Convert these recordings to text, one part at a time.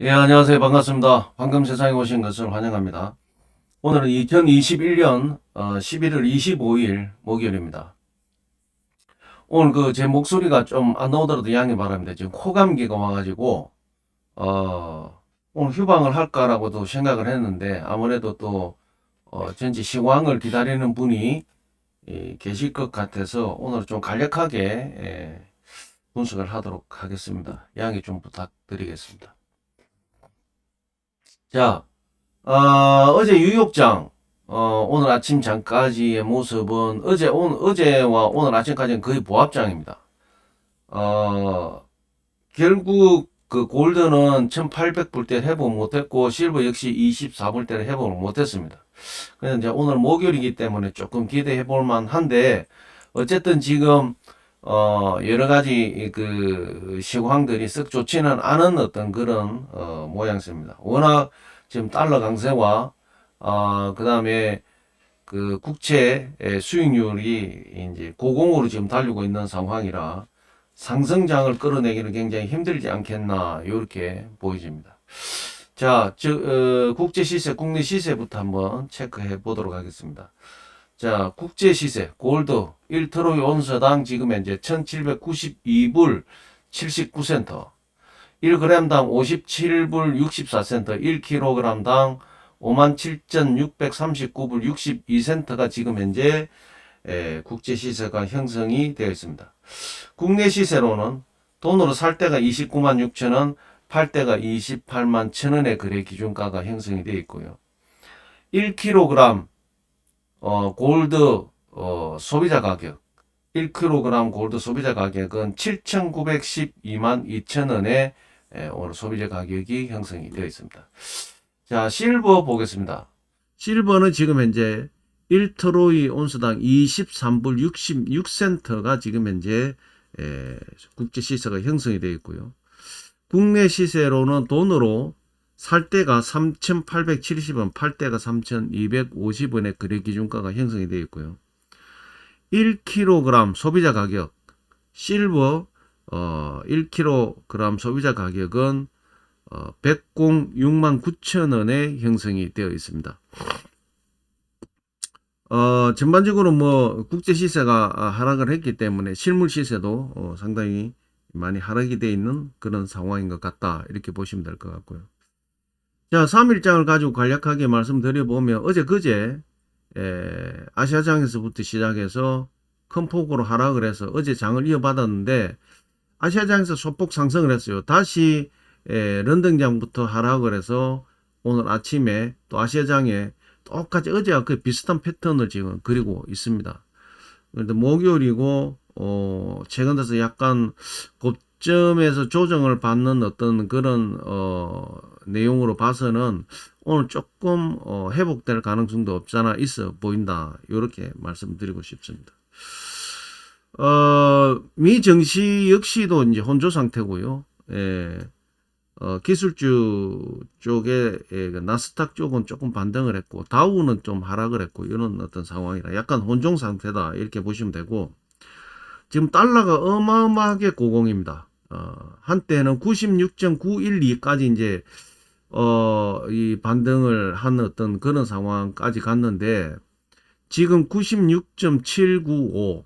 예, 안녕하세요. 반갑습니다. 방금 세상에 오신 것을 환영합니다. 오늘은 2021년 11월 25일 목요일입니다. 오늘 그 제 목소리가 좀 안 나오더라도 양해 바랍니다. 지금 코감기가 와가지고 어, 오늘 휴방을 할까라고도 생각을 했는데 아무래도 또 어, 전체 시황을 기다리는 분이 이, 계실 것 같아서 오늘 좀 간략하게 예, 분석을 하도록 하겠습니다. 양해 좀 부탁드리겠습니다. 자, 어, 제 유욕장, 어, 오늘 아침 장까지의 모습은 어제, 오늘, 어제와 오늘 아침까지는 거의 보합장입니다. 어, 결국 그 골드는 1800불대 회복 못했고, 실버 역시 24불대를 회복을 못했습니다. 그래서 이제 오늘 목요일이기 때문에 조금 기대해 볼 만 한데, 어쨌든 지금, 어, 여러 가지 그 시황들이 썩 좋지는 않은 어떤 그런, 어, 모양새입니다. 워낙 지금 달러 강세와, 어, 그 다음에 그 국채 수익률이 이제 고공으로 지금 달리고 있는 상황이라 상승장을 끌어내기는 굉장히 힘들지 않겠나, 이렇게 보여집니다. 자, 저, 어, 국제 시세, 국내 시세부터 한번 체크해 보도록 하겠습니다. 자, 국제 시세, 골드 1트로이 온서당 지금 현재 1792불 79센터, 1g당 57불 64센터, 1kg당 57,639불 62센터가 지금 현재 에, 국제 시세가 형성이 되어 있습니다. 국내 시세로는 돈으로 살 때가 29만 6천 원, 팔 때가 28만 천 원의 거래 기준가가 형성이 되어 있고요. 1kg 어, 골드 어, 소비자 가격 1kg 골드 소비자 가격은 7,912만 2천 원에 에, 오늘 소비자 가격이 형성이 되어 있습니다. 자, 실버 보겠습니다. 실버는 지금 현재 1트로이 온수당 23불 66센터가 지금 현재 에, 국제 시세가 형성이 되어 있고요. 국내 시세로는 돈으로 살 때가 3,870원, 팔 때가 3,250원의 거래 기준가가 형성이 되어 있고요. 1kg 소비자 가격 실버 어, 1kg 소비자 가격은 어, 106만 9천 원에 형성이 되어 있습니다. 어, 전반적으로 뭐 국제 시세가 하락을 했기 때문에 실물 시세도 어, 상당히 많이 하락이 되어 있는 그런 상황인 것 같다. 이렇게 보시면 될 것 같고요. 자, 3일장을 가지고 간략하게 말씀드려 보면 어제 그제 에, 아시아장에서부터 시작해서 큰 폭으로 하락을 해서 어제 장을 이어받았는데 아시아장에서 소폭 상승을 했어요. 다시 에, 런던장부터 하락을 해서 오늘 아침에 또 아시아장에 똑같이 어제와 그 비슷한 패턴을 지금 그리고 있습니다. 그런데 목요일이고 어, 최근 들어서 약간 고 점에서 조정을 받는 어떤 그런 어, 내용으로 봐서는 오늘 조금 어, 회복될 가능성도 없잖아 있어 보인다 이렇게 말씀드리고 싶습니다. 어, 미 증시 역시도 이제 혼조 상태고요. 예. 어, 기술주 쪽에 예, 그 나스닥 쪽은 조금 반등을 했고 다우는 좀 하락을 했고 이런 어떤 상황이라 약간 혼종 상태다 이렇게 보시면 되고 지금 달러가 어마어마하게 고공입니다. 어, 한때는 96.912까지 이제 어, 이 반등을 한 어떤 그런 상황까지 갔는데 지금 96.795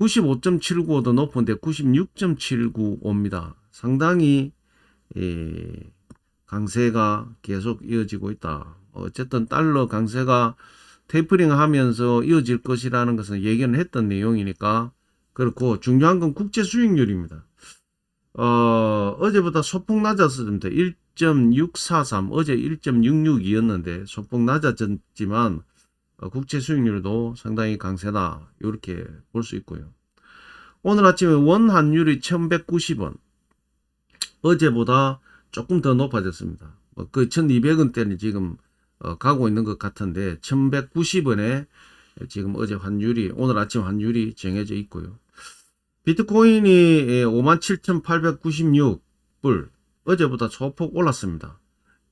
95.795도 높은데 96.795입니다. 상당히 이 강세가 계속 이어지고 있다. 어쨌든 달러 강세가 테이퍼링 하면서 이어질 것이라는 것은 예견을 했던 내용이니까 그렇고 중요한 건 국제 수익률입니다. 어, 어제보다 소폭 낮았습니다. 1.643 어제 1.66이었는데 소폭 낮아졌지만 어, 국제 수익률도 상당히 강세다. 이렇게 볼 수 있고요. 오늘 아침에 원 환율이 1190원 어제보다 조금 더 높아졌습니다. 뭐 거의 1200원대는 지금 어, 가고 있는 것 같은데 1190원에 지금 어제 환율이 오늘 아침 환율이 정해져 있고요. 비트코인이 57,896불 어제보다 소폭 올랐습니다.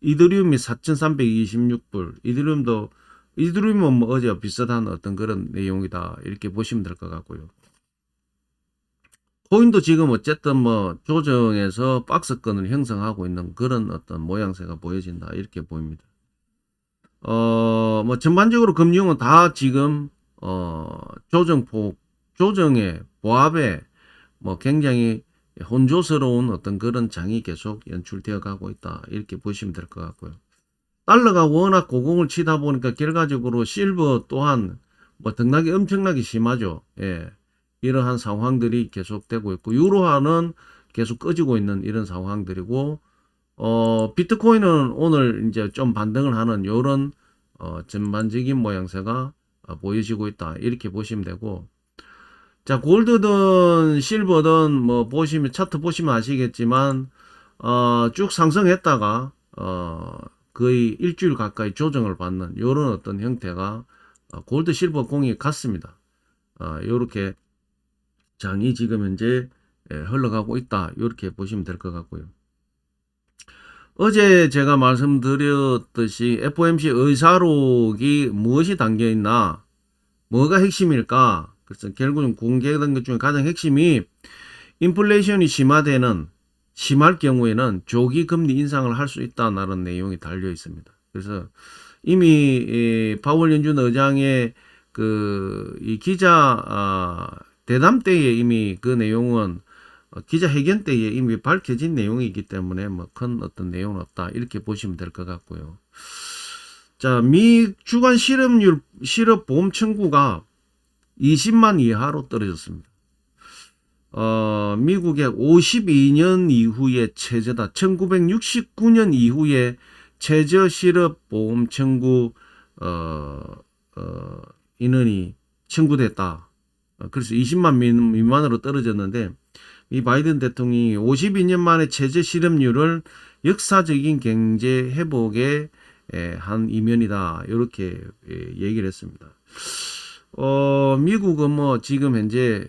이더리움이 4,326불 이더리움도 이더리움은 뭐 어제 비슷한 어떤 그런 내용이다 이렇게 보시면 될 것 같고요. 코인도 지금 어쨌든 뭐 조정해서 박스권을 형성하고 있는 그런 어떤 모양새가 보여진다 이렇게 보입니다. 어, 뭐 전반적으로 금융은 다 지금 어, 조정폭 조정의 보합에 뭐 굉장히 혼조스러운 어떤 그런 장이 계속 연출되어 가고 있다 이렇게 보시면 될 것 같고요. 달러가 워낙 고공을 치다 보니까 결과적으로 실버 또한 뭐 등락이 엄청나게 심하죠. 예. 이러한 상황들이 계속되고 있고 유로화는 계속 꺼지고 있는 이런 상황들이고 어 비트코인은 오늘 이제 좀 반등을 하는 요런 어 전반적인 모양새가 어, 보여지고 있다 이렇게 보시면 되고 자 골드든 실버든 뭐 보시면 차트 보시면 아시겠지만 어 쭉 상승했다가 어 거의 일주일 가까이 조정을 받는 요런 어떤 형태가 어, 골드 실버 공이 같습니다. 어, 요렇게 장이 지금 현재 예, 흘러가고 있다. 이렇게 보시면 될 것 같고요. 어제 제가 말씀드렸듯이 FOMC 의사록이 무엇이 담겨 있나, 뭐가 핵심일까? 그래서 결국은 공개된 것 중에 가장 핵심이 인플레이션이 심화되는 심할 경우에는 조기 금리 인상을 할 수 있다는 내용이 달려 있습니다. 그래서 이미 이 파월 연준 의장의 그 이 기자 아, 대담 때에 이미 그 내용은 어, 기자 회견 때에 이미 밝혀진 내용이기 때문에 뭐 큰 어떤 내용은 없다 이렇게 보시면 될 것 같고요. 자, 미 주간 실업률 실업 보험 청구가 20만 이하로 떨어졌습니다. 어, 미국의 52년 이후의 최저다. 1969년 이후에 최저 실업 보험 청구 어, 어, 인원이 청구됐다. 어, 그래서 20만 미만으로 떨어졌는데 이 바이든 대통령이 52년 만에 최저 실업률을 역사적인 경제 회복의 한 이면이다 이렇게 얘기를 했습니다. 어, 미국은 뭐 지금 현재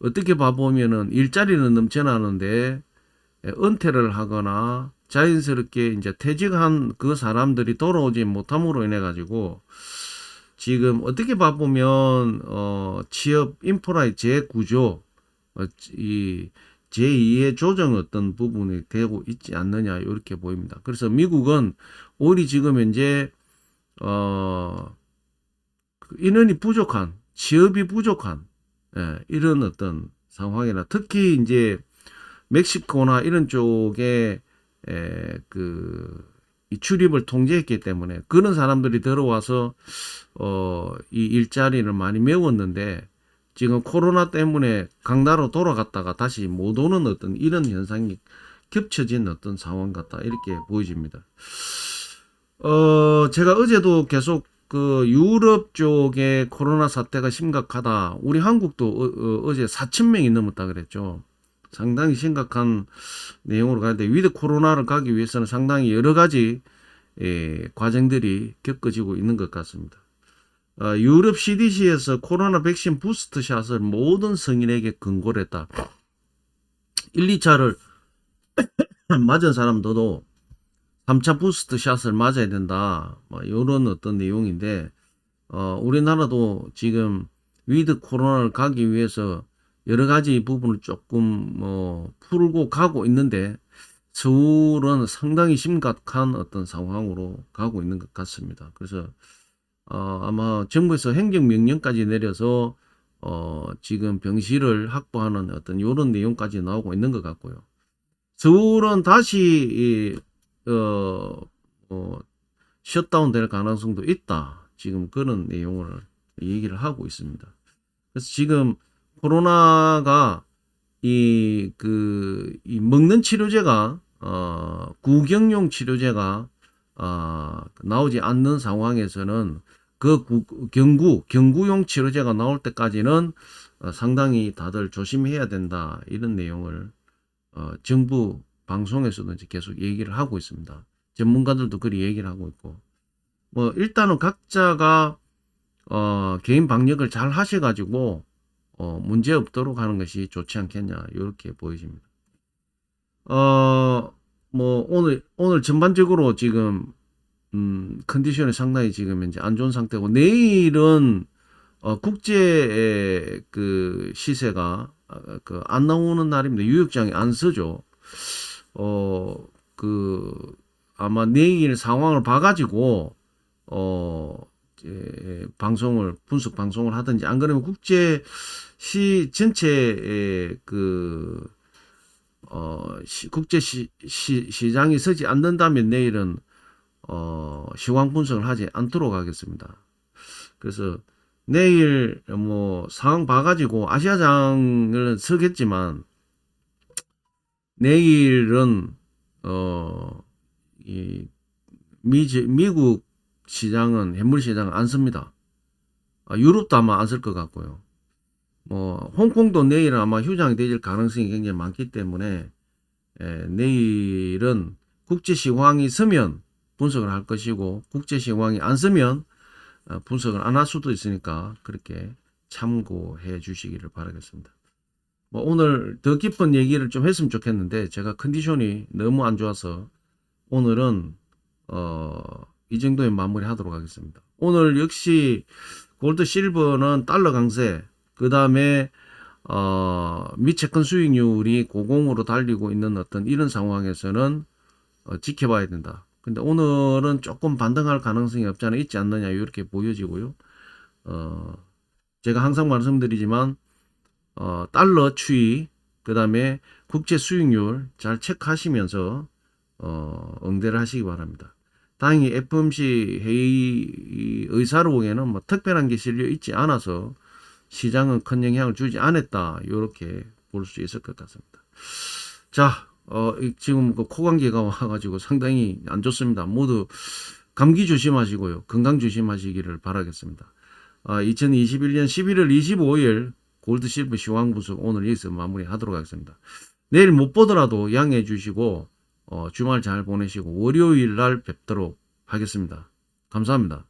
어떻게 봐보면은 일자리는 넘쳐나는데 은퇴를 하거나 자연스럽게 이제 퇴직한 그 사람들이 돌아오지 못함으로 인해 가지고 지금 어떻게 봐보면 어 취업 인프라의 재구조 어, 이 제2의 조정 어떤 부분이 되고 있지 않느냐 이렇게 보입니다. 그래서 미국은 오히려 지금 현재 어그 인원이 부족한 취업이 부족한 예, 이런 어떤 상황이나 특히 이제 멕시코나 이런 쪽에 에, 그, 이 출입을 통제했기 때문에 그런 사람들이 들어와서 어, 이 일자리를 많이 메웠는데 지금 코로나 때문에 강나로 돌아갔다가 다시 못 오는 어떤 이런 현상이 겹쳐진 어떤 상황 같다 이렇게 보여집니다. 어, 제가 어제도 계속 그 유럽 쪽에 코로나 사태가 심각하다. 우리 한국도 어, 제 4천 명이 넘었다 그랬죠. 상당히 심각한 내용으로 가는데 위드 코로나를 가기 위해서는 상당히 여러 가지 예, 과정들이 겪어지고 있는 것 같습니다. 어, 유럽 CDC에서 코로나 백신 부스트 샷을 모든 성인에게 권고를 했다. 1, 2차를 맞은 사람들도 3차 부스트 샷을 맞아야 된다. 뭐 이런 어떤 내용인데 어, 우리나라도 지금 위드 코로나를 가기 위해서 여러 가지 부분을 조금 뭐 풀고 가고 있는데 서울은 상당히 심각한 어떤 상황으로 가고 있는 것 같습니다. 그래서 어, 아마 정부에서 행정명령까지 내려서 어, 지금 병실을 확보하는 어떤 이런 내용까지 나오고 있는 것 같고요. 서울은 다시 이, 어, 어, 셧다운 될 가능성도 있다. 지금 그런 내용을 얘기를 하고 있습니다. 그래서 지금 코로나가 이, 그, 이 먹는 치료제가, 어, 구경용 치료제가, 어, 나오지 않는 상황에서는 그 구, 경구, 경구용 치료제가 나올 때까지는 어, 상당히 다들 조심해야 된다. 이런 내용을, 어, 정부 방송에서도 이제 계속 얘기를 하고 있습니다. 전문가들도 그리 얘기를 하고 있고. 뭐, 일단은 각자가, 어, 개인 방역을 잘 하셔가지고, 어, 문제 없도록 하는 것이 좋지 않겠냐 이렇게 보여집니다. 어, 뭐 오늘 오늘 전반적으로 지금 음, 컨디션이 상당히 지금 이제 안 좋은 상태고 내일은 어, 국제 그 시세가 그 안 나오는 날입니다. 유역장이 안 서죠. 어, 그 아마 내일 상황을 봐가지고 어 이제 방송을 분석 방송을 하든지 안 그러면 국제 시 전체의 그 어, 시, 국제 시, 시, 시장이 서지 않는다면 내일은 어, 시황 분석을 하지 않도록 하겠습니다. 그래서 내일 뭐 상황 봐가지고 아시아장을 서겠지만 내일은 어, 이 미, 미국 시장은 해물 시장은 안 씁니다. 아, 유럽도 아마 안 쓸 것 같고요. 뭐 홍콩도 내일은 아마 휴장이 될 가능성이 굉장히 많기 때문에 에, 내일은 국제 시황이 서면 분석을 할 것이고 국제 시황이 안 서면 어, 분석을 안 할 수도 있으니까 그렇게 참고해 주시기를 바라겠습니다. 뭐 오늘 더 깊은 얘기를 좀 했으면 좋겠는데 제가 컨디션이 너무 안 좋아서 오늘은 어, 이 정도에 마무리하도록 하겠습니다. 오늘 역시 골드 실버는 달러 강세, 그 다음에 어, 미채권 수익률이 고공으로 달리고 있는 어떤 이런 상황에서는 어, 지켜봐야 된다. 근데 오늘은 조금 반등할 가능성이 없지 않아 있지 않느냐 이렇게 보여지고요. 어, 제가 항상 말씀드리지만 어, 달러 추이, 그 다음에 국제 수익률 잘 체크하시면서 어, 응대를 하시기 바랍니다. 다행히 FOMC 회의 의사로 보기에는 뭐 특별한 게 실려 있지 않아서 시장은 큰 영향을 주지 않았다. 이렇게 볼 수 있을 것 같습니다. 자, 어, 이- 지금 그 코감기가 와가지고 상당히 안 좋습니다. 모두 감기 조심하시고요. 건강 조심하시기를 바라겠습니다. 아, 2021년 11월 25일 골드 실버 시황 분석 오늘 여기서 마무리하도록 하겠습니다. 내일 못 보더라도 양해해 주시고 어, 주말 잘 보내시고 월요일 날 뵙도록 하겠습니다. 감사합니다.